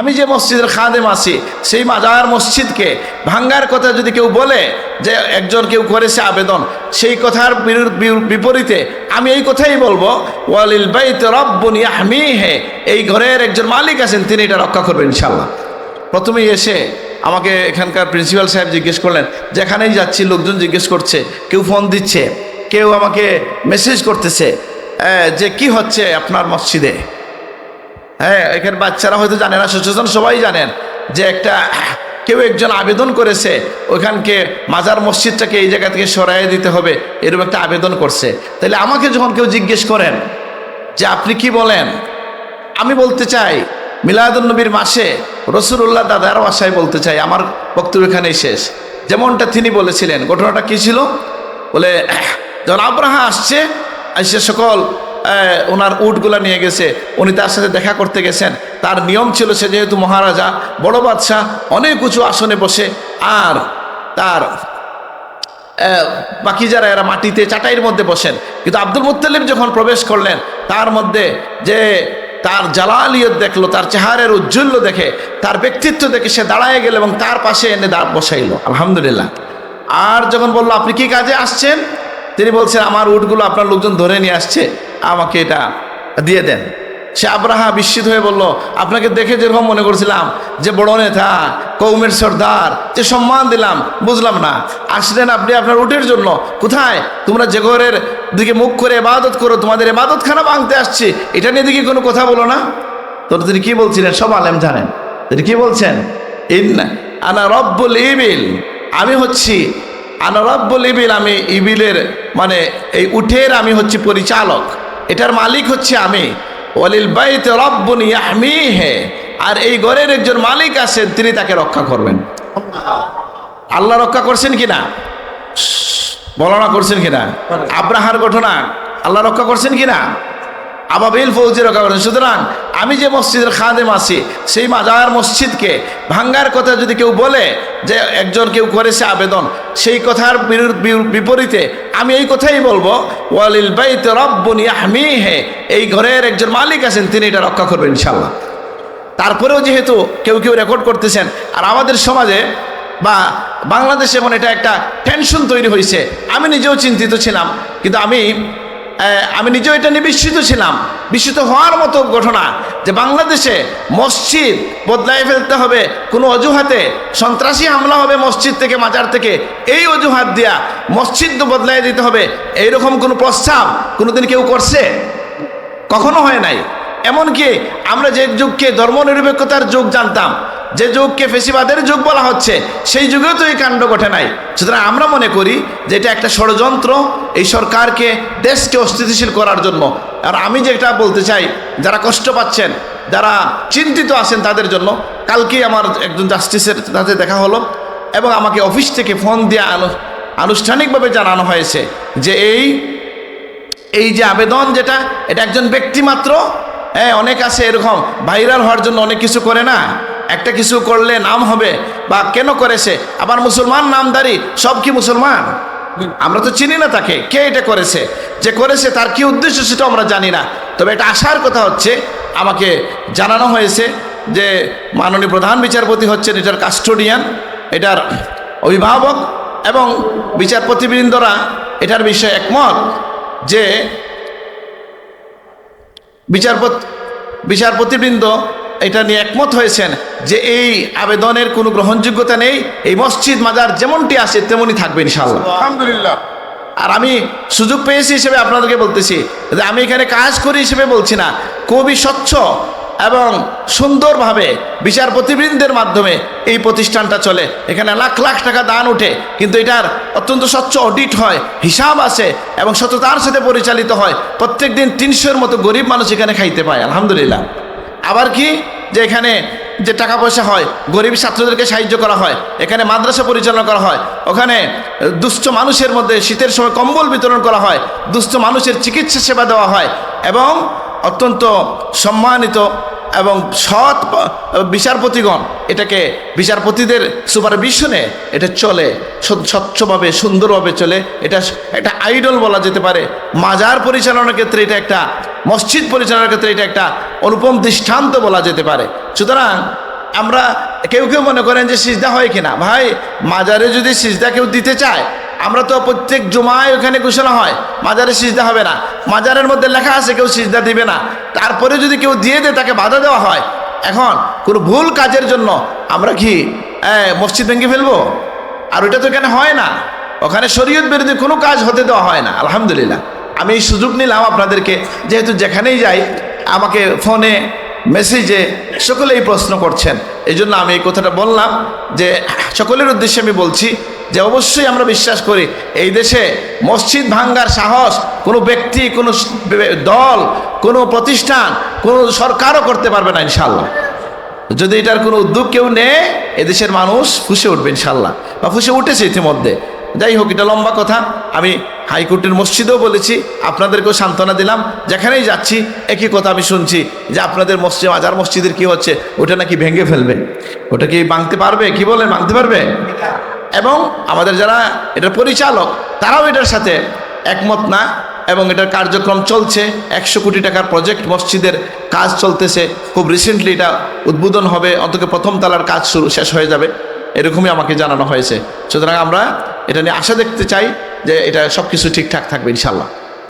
আমি যে মসজিদের খাদেম আছি, সেই মাজার মসজিদকে ভাঙ্গার কথা যদি কেউ বলে যে একজন কেউ করেছে আবেদন, সেই কথার বিপরীতে আমি এই কথাই বলব, ওয়ালিল বাইত রব্বুন হে এই ঘরের একজন মালিক আছেন, তিনি এটা রক্ষা করবেন ইনশাল্লাহ প্রথমেই এসে আমাকে এখানকার প্রিন্সিপাল সাহেব জিজ্ঞেস করলেন, যেখানেই যাচ্ছি লোকজন জিজ্ঞেস করছে, কেউ ফোন দিচ্ছে, কেউ আমাকে মেসেজ করতেছে যে কি হচ্ছে আপনার মসজিদে? হ্যাঁ এখানে বাচ্চারা হয়তো জানে না সচেতন সবাই জানেন যে একটা কেউ একজন আবেদন করেছে ওইখানকে মাজার মসজিদটাকে এই জায়গা থেকে সরাই দিতে হবে এরকম একটা আবেদন করছে। তাহলে আমাকে যখন কেউ জিজ্ঞেস করেন যে আপনি কি বলেন আমি বলতে চাই মিলাদুন্নবীর মাসে রসুল্লাহ দাদার বাসায় বলতে চাই আমার বক্তব্য এখানেই শেষ। যেমনটা তিনি বলেছিলেন ঘটনাটা কি ছিল? বলে যখন আব্রাহা আসছে এসে সকল আহ, ওনার উটগুলা নিয়ে গেছে। উনি তার সাথে দেখা করতে গেছেন। তার নিয়ম ছিল সে যেহেতু মহারাজা, বড় বাদশাহ, অনেক উঁচু আসনে বসে আর তার বাকি যারা এরা মাটিতে চাটাইয়ের মধ্যে বসেন। কিন্তু আব্দুল মুত্তালিব যখন প্রবেশ করলেন, তার মধ্যে যে তার জালালিয়ত দেখল, তার চেহারের উজ্জ্বল্য দেখে, তার ব্যক্তিত্ব দেখে সে দাঁড়ায় গেল এবং তার পাশে এনে দাঁড় বসাইলো। আলহামদুলিল্লাহ। আর যখন বলল, আপনি কি কাজে আসছেন? তিনি বলছেন, আমার উটগুলো আপনার লোকজন ধরে নিয়ে আসছে। আমাকে এটা দিয়ে দেন। সে আব্রাহা বিস্মিত হয়ে বলল, আপনাকে দেখে যেরকম মনে করছিলাম, যে বড় নেতা কৌমের সর্দার, যে সম্মান দিলাম, বুঝলাম না। আসলেন আপনি আপনার উটের জন্য। কোথায়? তোমরা যে ঘরের দিকে মুখ করে এবাদত করো, তোমাদের এবাদত খানা ভাঙতে আসছি। এটা নিয়ে দিকে কোনো কথা বলো না? তো তিনি কি বলছিলেন? সব আলেম জানেন। তিনি কি বলছেন? ইন আনা রব্বুল ইবিল, আমি হচ্ছি, আনা রব্বুল ইবিল আমি ইবিলের মানে এই উঠের আমি হচ্ছি পরিচালক। এটার মালিক হচ্ছে আমি। ওয়ালিল বাইত রব্বুন ইয়াহমিহে। আর এই ঘরের একজন মালিক আছেন তিনি তাকে রক্ষা করবেন। আল্লাহ রক্ষা করছেন কিনা? বলনা করছেন কিনা? আব্রাহার ঘটনা আল্লাহ রক্ষা করছেন কিনা? আবাবিল ফৌজি রক্ষা করছেন। সুতরাং আমি যে মসজিদের খাদেম আছি, সেই মাজার মসজিদকে ভাঙ্গার কথা যদি কেউ বলে যে একজন কেউ করেছে আবেদন, সেই কথার বিপরীতে আমি এই কথাই বলব, ওয়ালিল বাইত রব্বুন হে এই ঘরের একজন মালিক আছেন, তিনি এটা রক্ষা করবেন ইনশাল্লাহ তারপরেও যেহেতু কেউ কেউ রেকর্ড করতেছেন, আর আমাদের সমাজে বা বাংলাদেশে এমন এটা একটা টেনশন তৈরি হয়েছে আমি নিজেও চিন্তিত ছিলাম, কিন্তু আমি আমি নিজেও এটা নিয়ে বিস্মিত ছিলাম। বিস্মিত হওয়ার মতো ঘটনা যে বাংলাদেশে মসজিদ বদলাই ফেলতে হবে, কোনো অজুহাতে সন্ত্রাসী হামলা হবে মসজিদ থেকে, মাজার থেকে, এই অজুহাত দিয়া মসজিদ তো বদলাই দিতে হবে। এইরকম কোনো প্রস্তাব কোনোদিন কেউ করছে? কখনো হয় নাই। এমনকি আমরা যে যুগকে ধর্মনিরপেক্ষতার যুগ জানতাম, যে যুগকে ফেসিবাদের যুগ বলা হচ্ছে, সেই যুগেও তো এই কাণ্ড ঘটে নাই। সুতরাং আমরা মনে করি যে এটা একটা ষড়যন্ত্র এই সরকারকে দেশকে অস্থিতিশীল করার জন্য। আর আমি যেটা বলতে চাই, যারা কষ্ট পাচ্ছেন, যারা চিন্তিত আছেন তাদের জন্য, কালকেই আমার একজন জাস্টিসের সাথে দেখা হলো এবং আমাকে অফিস থেকে ফোন দিয়ে আনু- আনুষ্ঠানিকভাবে জানানো হয়েছে যে এই এই যে আবেদন যেটা, এটা একজন ব্যক্তি মাত্র হ্যাঁ অনেক আছে এরকম। ভাইরাল হওয়ার জন্য অনেক কিছু করে না। একটা কিছু করলে নাম হবে বা কেন করেছে আবার মুসলমান নামদারি, সব কি মুসলমান? আমরা তো চিনি না তাকে। কে এটা করেছে? যে করেছে, তার কি উদ্দেশ্য সেটা আমরা জানি না। তবে এটা আসার কথা হচ্ছে। আমাকে জানানো হয়েছে যে মাননীয় প্রধান বিচারপতি হচ্ছেন, এটার কাস্টোডিয়ান এটার অভিভাবক এবং বিচারপতিবৃন্দরা এটার বিষয়ে একমত যে বিচারপত বিচারপতিবৃন্দ এটা নিয়ে একমত হয়েছেন যে এই আবেদনের কোনো গ্রহণযোগ্যতা নেই এই মসজিদ মাজার যেমনটি আসে তেমনই থাকবে ইনশাল্লাহ আলহামদুলিল্লাহ। আর আমি সুযোগ পেয়েছি হিসেবে আপনাদেরকে বলতেছি যে আমি এখানে কাজ করি হিসেবে বলছি না খুবই স্বচ্ছ এবং সুন্দরভাবে বিচারপতিবৃন্দের মাধ্যমে এই প্রতিষ্ঠানটা চলে। এখানে লাখ লাখ টাকা দান উঠে, কিন্তু এটার অত্যন্ত স্বচ্ছ অডিট হয়, হিসাব আছে এবং সততার সাথে পরিচালিত হয়। প্রত্যেক দিন তিনশোর মতো গরিব মানুষ এখানে খাইতে পায়, আলহামদুলিল্লাহ। আবার কি? যে এখানে যে টাকা পয়সা হয়, গরিব ছাত্রদেরকে সাহায্য করা হয়, এখানে মাদ্রাসা পরিচালনা করা হয়, ওখানে দুস্থ মানুষের মধ্যে শীতের সময় কম্বল বিতরণ করা হয় দুস্থ মানুষের চিকিৎসা সেবা দেওয়া হয় এবং অত্যন্ত সম্মানিত এবং সৎ বিচারপতিগণ, এটাকে বিচারপতিদের সুপারভিশনে এটা চলে স্বচ্ছভাবে, সুন্দরভাবে চলে। এটা একটা আইডল বলা যেতে পারে। মাজার পরিচালনার ক্ষেত্রে এটা একটা, মসজিদ পরিচালনার ক্ষেত্রে এটা একটা অনুপম দৃষ্টান্ত বলা যেতে পারে। সুতরাং আমরা কেউ কেউ মনে করেন যে সিজদা হয় কিনা। ভাই, মাজারে যদি সিজদা কেউ দিতে চায় আমরা তো প্রত্যেক জুমায় ওখানে ঘোষণা হয়, মাজারে সিজদা হবে না। মাজারের মধ্যে লেখা আছে, কেউ সিজদা দিবে না। তারপরে যদি কেউ দিয়ে দেয়, তাকে বাধা দেওয়া হয়। এখন কোনো ভুল কাজের জন্য আমরা কি মসজিদ ভেঙে ফেলব? আর ওইটা তো এখানে হয় না। ওখানে শরীয়ত বিরোধী কোনো কাজ হতে দেওয়া হয় না, আলহামদুলিল্লাহ। আমি এই সুযোগ নিলাম আপনাদেরকে, যেহেতু যেখানেই যাই, আমাকে ফোনে, মেসেজে সকলেই প্রশ্ন করছেন। এই জন্য আমি এই কথাটা বললাম যে, সকলের উদ্দেশ্যে আমি বলছি যে অবশ্যই আমরা বিশ্বাস করি, এই দেশে মসজিদ ভাঙ্গার সাহস কোনো ব্যক্তি, কোনো দল, কোনো প্রতিষ্ঠান, কোনো সরকারও করতে পারবে না ইনশাল্লাহ যদি এটার কোনো উদ্যোগ কেউ নেয় এদেশের মানুষ ফুসে উঠবে ইনশাল্লাহ বা ফুসে উঠেছে ইতিমধ্যে। যাই হোক, এটা লম্বা কথা। আমি হাইকোর্টের মসজিদেও বলেছি, আপনাদেরকেও সান্ত্বনা দিলাম। যেখানেই যাচ্ছি, একই কথা আমি শুনছি যে আপনাদের মসজিদ, আজার মসজিদের কি হচ্ছে? ওটা নাকি ভেঙে ফেলবে? ওটা কি ভাঙতে পারবে? কি বলে? ভাঙতে পারবে? এবং আমাদের যারা এটার পরিচালক, তারাও এটার সাথে একমত না এবং এটার কার্যক্রম চলছে। একশো কোটি টাকার প্রজেক্ট মসজিদের কাজ চলতেছে। খুব রিসেন্টলি এটা উদ্বোধন হবে। অন্তত প্রথম তালার কাজ শুরু, শেষ হয়ে যাবে। এরকমই আমাকে জানানো হয়েছে। সুতরাং আমরা এটা নিয়ে আশা দেখতে চাই যে এটা সব কিছু ঠিকঠাক থাকবে ইনশাল্লাহ